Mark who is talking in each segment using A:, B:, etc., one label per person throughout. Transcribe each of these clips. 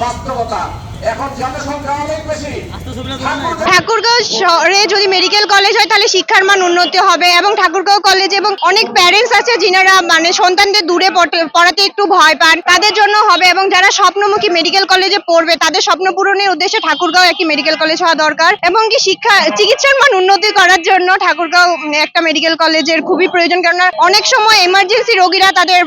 A: বাস্তবতা।
B: ঠাকুরগাঁও শহরে যদি মেডিকেল কলেজ হয়, তাহলে শিক্ষার মান উন্নতি হবে এবং ঠাকুরগাঁও কলেজে এবং অনেক প্যারেন্টস আছে যিনারা মানে সন্তানদের দূরে পড়তে- একটু ভয় পান। তাদের জন্য হবে এবং যারা স্বপ্নমুখী মেডিকেল কলেজে পড়বে, তাদের স্বপ্ন পূরণের উদ্দেশ্যে ঠাকুরগাঁও একটি মেডিকেল কলেজ হওয়া দরকার এবং কি শিক্ষা, চিকিৎসার মান উন্নতি করার জন্য ঠাকুরগাঁও একটা মেডিকেল কলেজের খুবই প্রয়োজন। কারণ অনেক সময় এমার্জেন্সি রোগীরা তাদের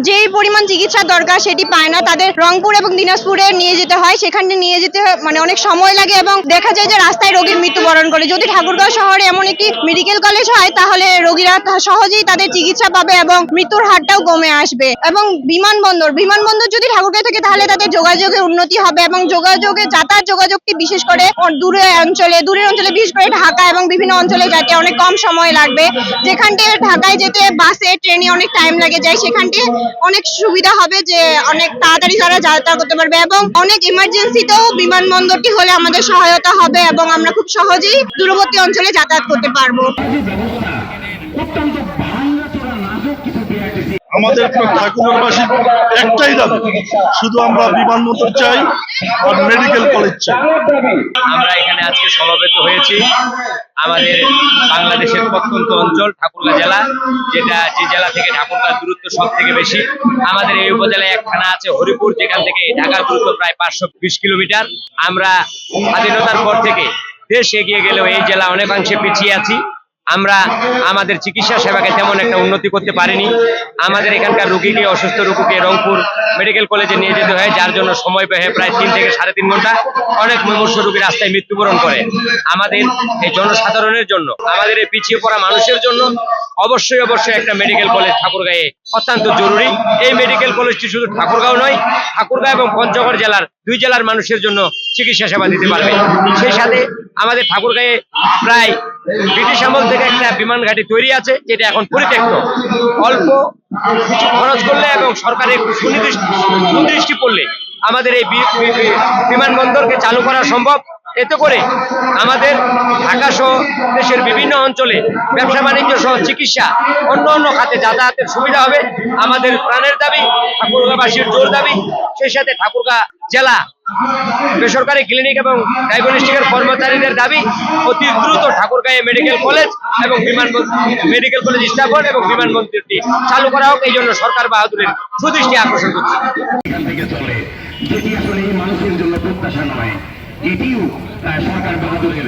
B: যেই পরিমাণ চিকিৎসা দরকার সেটি পায় না। তাদের রংপুর এবং দিনাজপুরে নিয়ে যেতে হয় সেখানে নিয়ে যেতে মানে অনেক সময় লাগে এবং দেখা যায় যে রাস্তায় রোগীর মৃত্যুবরণ করে। যদি ঠাকুরগাঁও শহরে এমন একটি মেডিকেল কলেজ হয়, তাহলে রোগীরা সহজেই তাদের চিকিৎসা পাবে এবং মৃত্যুর হারটাও কমে আসবে। এবং বিমানবন্দর বিমানবন্দর যদি ঠাকুরগাঁও থাকে, তাহলে তাদের যোগাযোগে উন্নতি হবে এবং যোগাযোগে যাতায়াত যোগাযোগটি বিশেষ করে দূরে অঞ্চলে, দূরের অঞ্চলে বিশেষ করে ঢাকা এবং বিভিন্ন অঞ্চলে যেতে অনেক কম সময় লাগবে। যেখানটি ঢাকায় যেতে বাসে, ট্রেনে অনেক টাইম লাগে যায় সেখানটি অনেক সুবিধা হবে যে অনেক তাড়াতাড়ি তারা যাতায়াত করতে পারবে এবং অনেক ইমার্জেন্সিতেও বিমানবন্দরটি হলে আমাদের সহায়তা হবে এবং আমরা খুব সহজেই দূরবর্তী অঞ্চলে যাতায়াত করতে পারব।
C: আমাদের ঠাকুরবাসীর একটাই দাবি শুধু আমরা বিমানবন্দর চাই আর মেডিকেল কলেজ চাই।
D: আমরা এখানে আজকে সমবেত হয়েছি আমাদের বাংলাদেশের প্রত্যন্ত অঞ্চল ঠাকুরগাঁ জেলা যেটা যে জেলা থেকে ঠাকুরগাঁ দূরত্ব সব থেকে বেশি। আমাদের এই উপজেলায় এক থানা আছে হরিপুর যেখান থেকে ঢাকার দূরত্ব প্রায় পাঁচশো বিশ কিলোমিটার। আমরা স্বাধীনতার পর থেকে দেশ এগিয়ে গেলেও এই জেলা অনেকাংশে পিছিয়ে আছি। আমরা আমাদের চিকিৎসা সেবাকে তেমন একটা উন্নতি করতে পারিনি। আমাদের এখানকার রুগীকে, অসুস্থ রোগীকে রংপুর মেডিকেল কলেজে নিয়ে যেতে হয়, যার জন্য সময় ব্যয় প্রায় তিন থেকে সাড়ে তিন ঘণ্টা। অনেক মুমূর্ষ রোগী রাস্তায় মৃত্যুবরণ করে। আমাদের এই জনসাধারণের জন্য, আমাদের এই পিছিয়ে পড়া মানুষের জন্য অবশ্যই অবশ্যই একটা মেডিকেল কলেজ ঠাকুরগাঁয়ে অত্যন্ত জরুরি। এই মেডিকেল কলেজটি শুধু ঠাকুরগাঁও নয় ঠাকুরগাঁও এবং পঞ্চগড় জেলার দুই জেলার মানুষের জন্য চিকিৎসা সেবা দিতে পারবে। সেই সাথে আমাদের ঠাকুরগাঁয়ে প্রায় ব্রিটিশ আমল থেকে একটা বিমান ঘাঁটি তৈরি আছে, যেটা এখন পরিত্যক্ত। অল্প কিছু খরচ করলে এবং সরকারের সুনির্দিষ্ট সুদৃষ্টি পড়লে আমাদের এই বিমানবন্দরকে চালু করা সম্ভব। এতে করে আমাদের ঢাকা সহ দেশের বিভিন্ন অঞ্চলে ব্যবসা বাণিজ্য সহ চিকিৎসা, অন্য অন্য খাতে যাতায়াতের সুবিধা হবে। আমাদের প্রাণের দাবি ঠাকুরগাঁবাসীর জোর দাবি। সেই সাথে ঠাকুরগাঁ জেলা বেসরকারি ক্লিনিক এবং ডায়াগনস্টিকের কর্মচারীদের দাবি, অতি দ্রুত ঠাকুরগাঁয়ে মেডিকেল কলেজ এবং বিমান মেডিকেল কলেজ স্থাপন এবং বিমানবন্দরটি চালু করা হোক। এই জন্য সরকার বাহাদুরের সুদৃষ্টি আকর্ষণ করছে।
E: সরকার বাহাদুরের